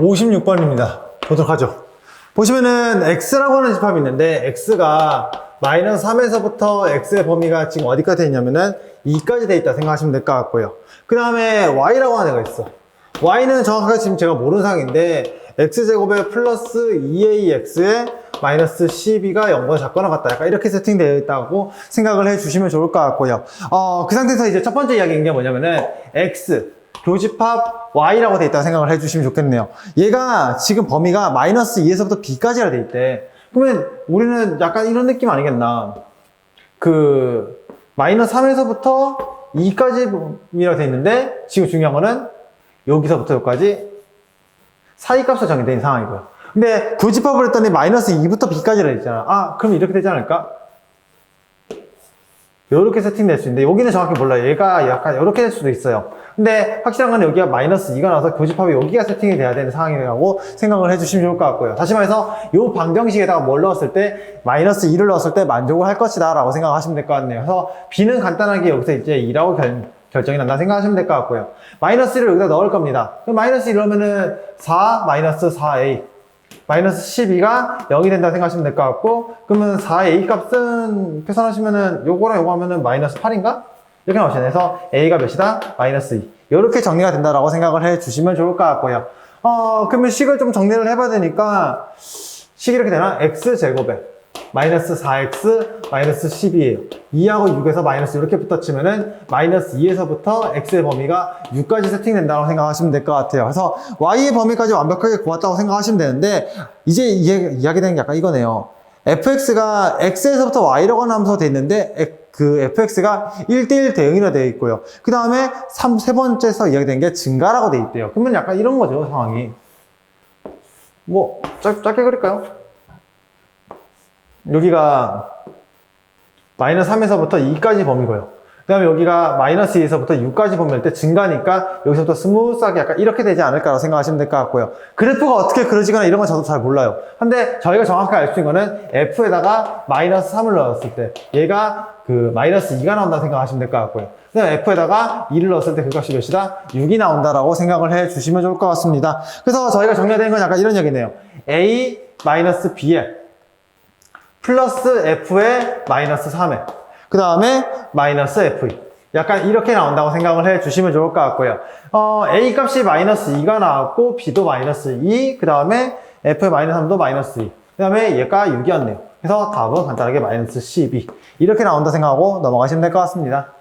56번입니다. 보도록 하죠. 보시면은 x라고 하는 집합이 있는데 x가 마이너스 3에서부터 x의 범위가 지금 어디까지 돼 있냐면은 2까지 돼 있다 생각하시면 될 것 같고요. 그 다음에 y라고 하는 애가 있어. y는 정확하게 지금 제가 모르는 상인데 x제곱에 플러스 2ax에 마이너스 12가 0보다 작거나 같다. 약간 이렇게 세팅되어 있다고 생각을 해주시면 좋을 것 같고요. 어, 그 상태에서 이제 첫 번째 이야기인 게 뭐냐면은 x 교집합 y라고 돼 있다고 생각을 해주시면 좋겠네요. 얘가 지금 범위가 마이너스 2에서부터 b까지라 돼 있대. 그러면 우리는 약간 이런 느낌 아니겠나? 그 마이너스 3에서부터 2까지이라 돼 있는데 지금 중요한 거는 여기서부터 여기까지 사이 값으로 정해져 있는 상황이고요. 근데 교집합을 했더니 마이너스 2부터 b까지라 돼 있잖아. 아, 그럼 이렇게 되지 않을까? 이렇게 세팅될 수 있는데 여기는 정확히 몰라요. 얘가 약간 이렇게 될 수도 있어요. 근데 확실한 건 여기가 마이너스 2가 나와서 교집합이 여기가 세팅이 돼야 되는 상황이라고 생각을 해주시면 좋을 것 같고요. 다시 말해서 이 방정식에다가 뭘 넣었을 때 마이너스 2를 넣었을 때 만족을 할 것이다 라고 생각하시면 될 것 같네요. 그래서 b는 간단하게 여기서 이제 2라고 결, 결정이 난다 생각하시면 될 것 같고요. 마이너스 1을 여기다 넣을 겁니다. 그럼 마이너스 1 넣으면은 4 마이너스 4a 마이너스 12가 0이 된다 생각하시면 될 것 같고 그러면 4a 값은 계산하시면은 요거랑 요거 하면은 마이너스 8인가? 이렇게 나오시네요. 그래서 a가 몇이다? 마이너스 2 이렇게 정리가 된다라고 생각을 해 주시면 좋을 것 같고요. 어 그러면 식을 좀 정리를 해봐야 되니까 식이 이렇게 되나? x제곱에 마이너스 4x 마이너스 10이에요. 2하고 6에서 마이너스 이렇게 붙어치면은 마이너스 2에서부터 x의 범위가 6까지 세팅된다고 생각하시면 될 것 같아요. 그래서 y의 범위까지 완벽하게 구했다고 생각하시면 되는데 이제 이해, 이야기되는 게 약간 이거네요. fx가 x에서부터 y라고 하면서 돼 있는데 에- 그 fx가 1대1 대응이라 되어 있고요. 그 다음에 3, 세 번째에서 이야기된 게 증가라고 돼 있대요. 그러면 약간 이런 거죠, 상황이. 뭐, 짧, 짧게 그릴까요? 여기가 마이너스 3에서부터 2까지 범위고요. 그 다음에 여기가 마이너스 2에서부터 6까지 범위일 때 증가니까 여기서부터 스무스하게 약간 이렇게 되지 않을까라고 생각하시면 될 것 같고요. 그래프가 어떻게 그려지거나 이런 건 저도 잘 몰라요. 근데 저희가 정확하게 알 수 있는 거는 F에다가 마이너스 3을 넣었을 때 얘가 그 마이너스 2가 나온다 생각하시면 될 것 같고요. 그 다음에 F에다가 2를 넣었을 때 그 값이 몇이다? 6이 나온다라고 생각을 해 주시면 좋을 것 같습니다. 그래서 저희가 정리된 건 약간 이런 얘기네요. A 마이너스 B에 플러스 F에 마이너스 3에 그 다음에 마이너스 FE 약간 이렇게 나온다고 생각을 해 주시면 좋을 것 같고요. 어, A 값이 마이너스 2가 나왔고 B도 마이너스 2, 그 다음에 F의 마이너스 3도 마이너스 2, 그 다음에 얘가 6이었네요. 그래서 답은 간단하게 마이너스 12 이렇게 나온다 생각하고 넘어가시면 될 것 같습니다